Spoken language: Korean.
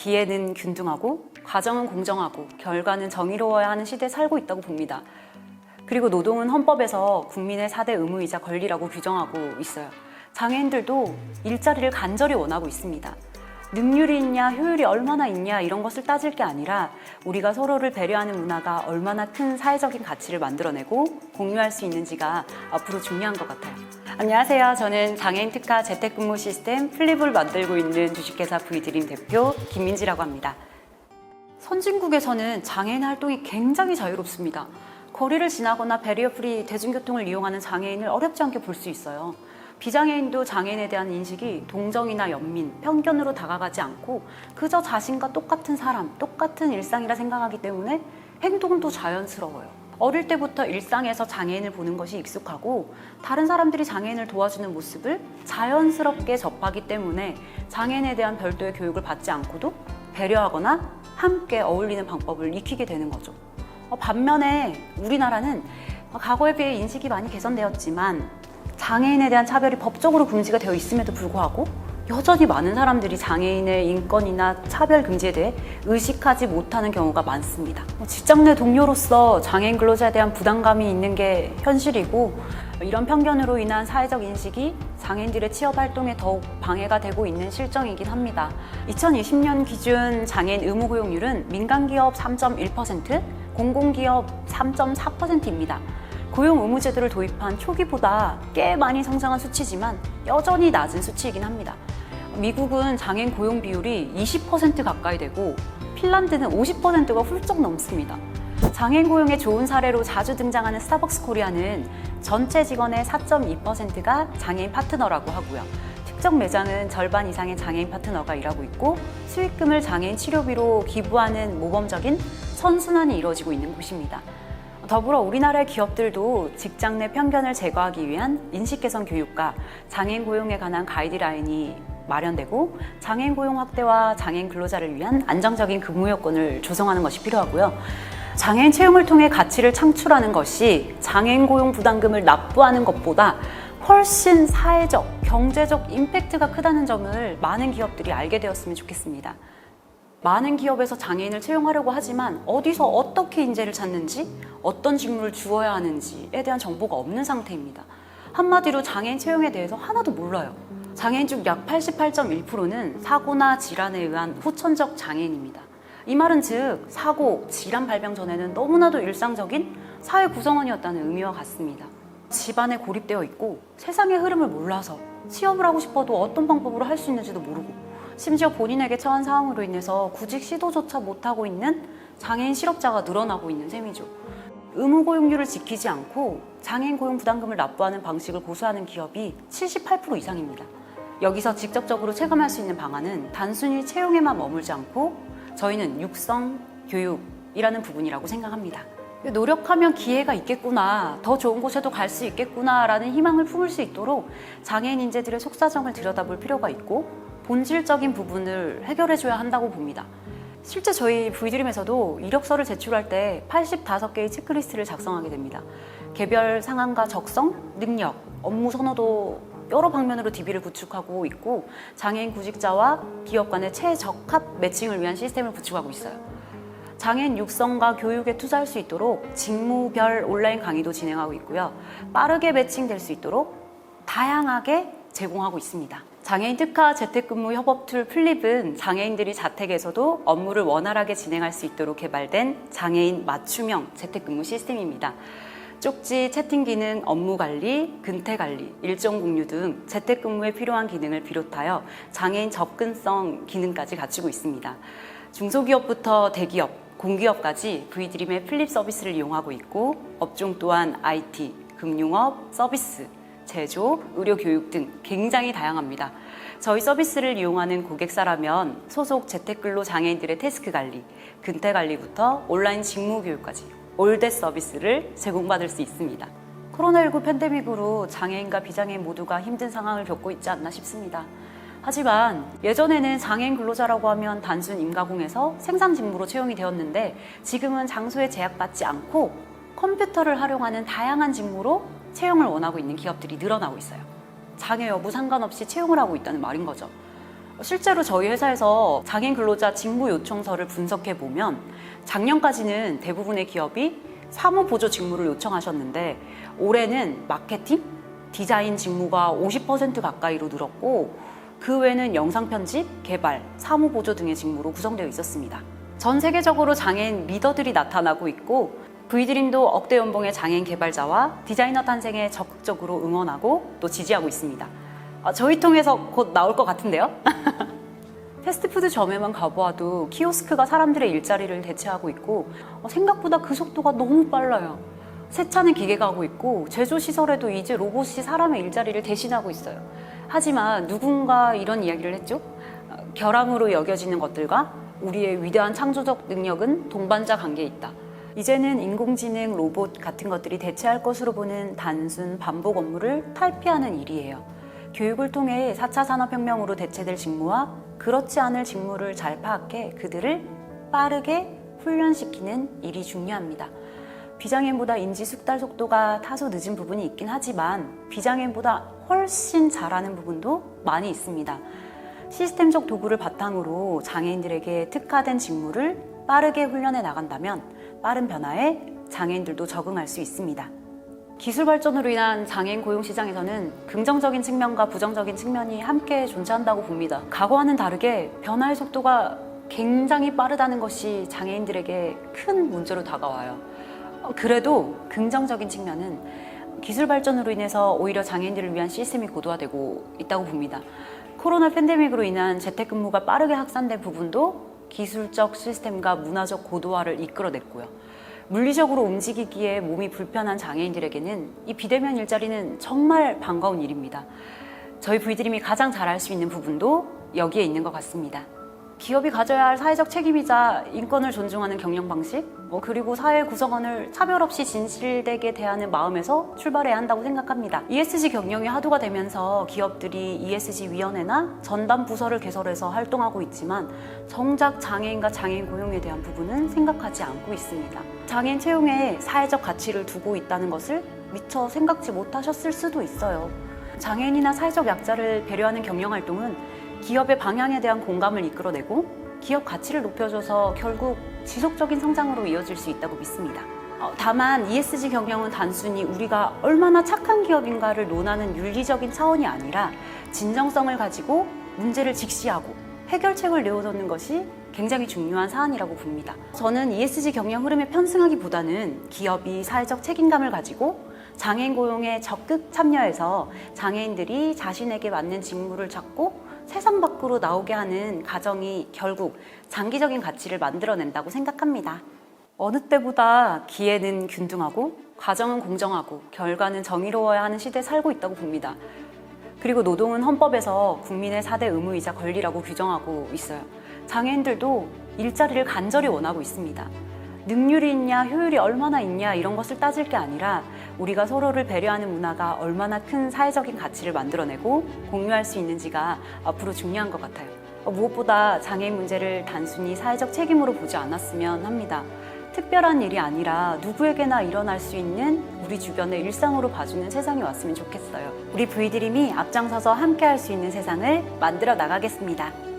기회는 균등하고 과정은 공정하고 결과는 정의로워야 하는 시대에 살고 있다고 봅니다. 그리고 노동은 헌법에서 국민의 4대 의무이자 권리라고 규정하고 있어요. 장애인들도 일자리를 간절히 원하고 있습니다. 능률이 있냐, 효율이 얼마나 있냐 이런 것을 따질 게 아니라 우리가 서로를 배려하는 문화가 얼마나 큰 사회적인 가치를 만들어내고 공유할 수 있는지가 앞으로 중요한 것 같아요. 안녕하세요. 저는 장애인 특화 재택근무 시스템 플립을 만들고 있는 주식회사 V드림 대표 김민지라고 합니다. 선진국에서는 장애인 활동이 굉장히 자유롭습니다. 거리를 지나거나 베리어 프리 대중교통을 이용하는 장애인을 어렵지 않게 볼 수 있어요. 비장애인도 장애인에 대한 인식이 동정이나 연민, 편견으로 다가가지 않고 그저 자신과 똑같은 사람, 똑같은 일상이라 생각하기 때문에 행동도 자연스러워요. 어릴 때부터 일상에서 장애인을 보는 것이 익숙하고 다른 사람들이 장애인을 도와주는 모습을 자연스럽게 접하기 때문에 장애인에 대한 별도의 교육을 받지 않고도 배려하거나 함께 어울리는 방법을 익히게 되는 거죠. 어, 반면에 우리나라는 과거에 비해 인식이 많이 개선되었지만 장애인에 대한 차별이 법적으로 금지가 되어 있음에도 불구하고 여전히 많은 사람들이 장애인의 인권이나 차별 금지에 대해 의식하지 못하는 경우가 많습니다. 뭐 직장 내 동료로서 장애인 근로자에 대한 부담감이 있는 게 현실이고 이런 편견으로 인한 사회적 인식이 장애인들의 취업 활동에 더욱 방해가 되고 있는 실정이긴 합니다. 2020년 기준 장애인 의무 고용률은 민간 기업 3.1%, 공공기업 3.4%입니다. 고용 의무 제도를 도입한 초기보다 꽤 많이 성장한 수치지만 여전히 낮은 수치이긴 합니다. 미국은 장애인 고용 비율이 20% 가까이 되고 핀란드는 50%가 훌쩍 넘습니다. 장애인 고용의 좋은 사례로 자주 등장하는 스타벅스 코리아는 전체 직원의 4.2%가 장애인 파트너라고 하고요. 특정 매장은 절반 이상의 장애인 파트너가 일하고 있고 수익금을 장애인 치료비로 기부하는 모범적인 선순환이 이루어지고 있는 곳입니다. 더불어 우리나라의 기업들도 직장 내 편견을 제거하기 위한 인식 개선 교육과 장애인 고용에 관한 가이드라인이 마련되고 장애인 고용 확대와 장애인 근로자를 위한 안정적인 근무 여건을 조성하는 것이 필요하고요. 장애인 채용을 통해 가치를 창출하는 것이 장애인 고용 부담금을 납부하는 것보다 훨씬 사회적, 경제적 임팩트가 크다는 점을 많은 기업들이 알게 되었으면 좋겠습니다. 많은 기업에서 장애인을 채용하려고 하지만 어디서 어떻게 인재를 찾는지, 어떤 직무를 주어야 하는지에 대한 정보가 없는 상태입니다. 한마디로 장애인 채용에 대해서 하나도 몰라요. 장애인 중 약 88.1%는 사고나 질환에 의한 후천적 장애인입니다. 이 말은 즉, 사고, 질환 발병 전에는 너무나도 일상적인 사회 구성원이었다는 의미와 같습니다. 집안에 고립되어 있고 세상의 흐름을 몰라서 취업을 하고 싶어도 어떤 방법으로 할 수 있는지도 모르고 심지어 본인에게 처한 상황으로 인해서 구직 시도조차 못하고 있는 장애인 실업자가 늘어나고 있는 셈이죠. 의무 고용률을 지키지 않고 장애인 고용 부담금을 납부하는 방식을 고수하는 기업이 78% 이상입니다. 여기서 직접적으로 체감할 수 있는 방안은 단순히 채용에만 머물지 않고 저희는 육성, 교육이라는 부분이라고 생각합니다. 노력하면 기회가 있겠구나, 더 좋은 곳에도 갈 수 있겠구나라는 희망을 품을 수 있도록 장애인 인재들의 속사정을 들여다볼 필요가 있고 본질적인 부분을 해결해줘야 한다고 봅니다. 실제 저희 V드림에서도 이력서를 제출할 때 85개의 체크리스트를 작성하게 됩니다. 개별 상황과 적성, 능력, 업무 선호도 여러 방면으로 DB를 구축하고 있고 장애인 구직자와 기업 간의 최적합 매칭을 위한 시스템을 구축하고 있어요. 장애인 육성과 교육에 투자할 수 있도록 직무별 온라인 강의도 진행하고 있고요. 빠르게 매칭될 수 있도록 다양하게 제공하고 있습니다. 장애인 특화 재택근무 협업 툴 플립은 장애인들이 자택에서도 업무를 원활하게 진행할 수 있도록 개발된 장애인 맞춤형 재택근무 시스템입니다. 쪽지, 채팅 기능, 업무 관리, 근태 관리, 일정 공유 등 재택근무에 필요한 기능을 비롯하여 장애인 접근성 기능까지 갖추고 있습니다. 중소기업부터 대기업, 공기업까지 V드림의 플립 서비스를 이용하고 있고 업종 또한 IT, 금융업, 서비스, 제조, 의료 교육 등 굉장히 다양합니다. 저희 서비스를 이용하는 고객사라면 소속 재택근로 장애인들의 태스크 관리, 근태 관리부터 온라인 직무 교육까지 올댓 서비스를 제공받을 수 있습니다. 코로나19 팬데믹으로 장애인과 비장애인 모두가 힘든 상황을 겪고 있지 않나 싶습니다. 하지만 예전에는 장애인 근로자라고 하면 단순 임가공에서 생산 직무로 채용이 되었는데 지금은 장소에 제약받지 않고 컴퓨터를 활용하는 다양한 직무로 채용을 원하고 있는 기업들이 늘어나고 있어요. 장애 여부 상관없이 채용을 하고 있다는 말인 거죠. 실제로 저희 회사에서 장애인 근로자 직무 요청서를 분석해 보면 작년까지는 대부분의 기업이 사무 보조 직무를 요청하셨는데 올해는 마케팅, 디자인 직무가 50% 가까이로 늘었고 그 외에는 영상 편집, 개발, 사무 보조 등의 직무로 구성되어 있었습니다. 전 세계적으로 장애인 리더들이 나타나고 있고 브이드림도 억대 연봉의 장애인 개발자와 디자이너 탄생에 적극적으로 응원하고 또 지지하고 있습니다. 아, 저희 통해서 곧 나올 것 같은데요? 패스트푸드 점에만 가보아도 키오스크가 사람들의 일자리를 대체하고 있고 어, 생각보다 그 속도가 너무 빨라요. 세차는 기계가 하고 있고 제조 시설에도 이제 로봇이 사람의 일자리를 대신하고 있어요. 하지만 누군가 이런 이야기를 했죠. 어, 결함으로 여겨지는 것들과 우리의 위대한 창조적 능력은 동반자 관계에 있다. 이제는 인공지능, 로봇 같은 것들이 대체할 것으로 보는 단순 반복 업무를 탈피하는 일이에요. 교육을 통해 4차 산업혁명으로 대체될 직무와 그렇지 않을 직무를 잘 파악해 그들을 빠르게 훈련시키는 일이 중요합니다. 비장애인보다 인지 숙달 속도가 다소 늦은 부분이 있긴 하지만 비장애인보다 훨씬 잘하는 부분도 많이 있습니다. 시스템적 도구를 바탕으로 장애인들에게 특화된 직무를 빠르게 훈련해 나간다면 빠른 변화에 장애인들도 적응할 수 있습니다. 기술 발전으로 인한 장애인 고용 시장에서는 긍정적인 측면과 부정적인 측면이 함께 존재한다고 봅니다. 과거와는 다르게 변화의 속도가 굉장히 빠르다는 것이 장애인들에게 큰 문제로 다가와요. 어, 그래도 긍정적인 측면은 기술 발전으로 인해서 오히려 장애인들을 위한 시스템이 고도화되고 있다고 봅니다. 코로나 팬데믹으로 인한 재택근무가 빠르게 확산된 부분도 기술적 시스템과 문화적 고도화를 이끌어냈고요. 물리적으로 움직이기에 몸이 불편한 장애인들에게는 이 비대면 일자리는 정말 반가운 일입니다. 저희 브이드림이 가장 잘할 수 있는 부분도 여기에 있는 것 같습니다. 기업이 가져야 할 사회적 책임이자 인권을 존중하는 경영 방식, 뭐 그리고 사회 구성원을 차별 없이 진실되게 대하는 마음에서 출발해야 한다고 생각합니다. ESG 경영이 화두가 되면서 기업들이 ESG 위원회나 전담 부서를 개설해서 활동하고 있지만 정작 장애인과 장애인 고용에 대한 부분은 생각하지 않고 있습니다. 장애인 채용에 사회적 가치를 두고 있다는 것을 미처 생각지 못하셨을 수도 있어요. 장애인이나 사회적 약자를 배려하는 경영 활동은 기업의 방향에 대한 공감을 이끌어내고 기업 가치를 높여줘서 결국 지속적인 성장으로 이어질 수 있다고 믿습니다. 어, 다만 ESG 경영은 단순히 우리가 얼마나 착한 기업인가를 논하는 윤리적인 차원이 아니라 진정성을 가지고 문제를 직시하고 해결책을 내어놓는 것이 굉장히 중요한 사안이라고 봅니다. 저는 ESG 경영 흐름에 편승하기보다는 기업이 사회적 책임감을 가지고 장애인 고용에 적극 참여해서 장애인들이 자신에게 맞는 직무를 찾고 세상 밖으로 나오게 하는 과정이 결국 장기적인 가치를 만들어낸다고 생각합니다. 어느 때보다 기회는 균등하고 과정은 공정하고 결과는 정의로워야 하는 시대에 살고 있다고 봅니다. 그리고 노동은 헌법에서 국민의 4대 의무이자 권리라고 규정하고 있어요. 장애인들도 일자리를 간절히 원하고 있습니다. 능률이 있냐, 효율이 얼마나 있냐 이런 것을 따질 게 아니라 우리가 서로를 배려하는 문화가 얼마나 큰 사회적인 가치를 만들어내고 공유할 수 있는지가 앞으로 중요한 것 같아요. 어, 무엇보다 장애인 문제를 단순히 사회적 책임으로 보지 않았으면 합니다. 특별한 일이 아니라 누구에게나 일어날 수 있는 우리 주변의 일상으로 봐주는 세상이 왔으면 좋겠어요. 우리 브이드림이 앞장서서 함께 할 수 있는 세상을 만들어 나가겠습니다.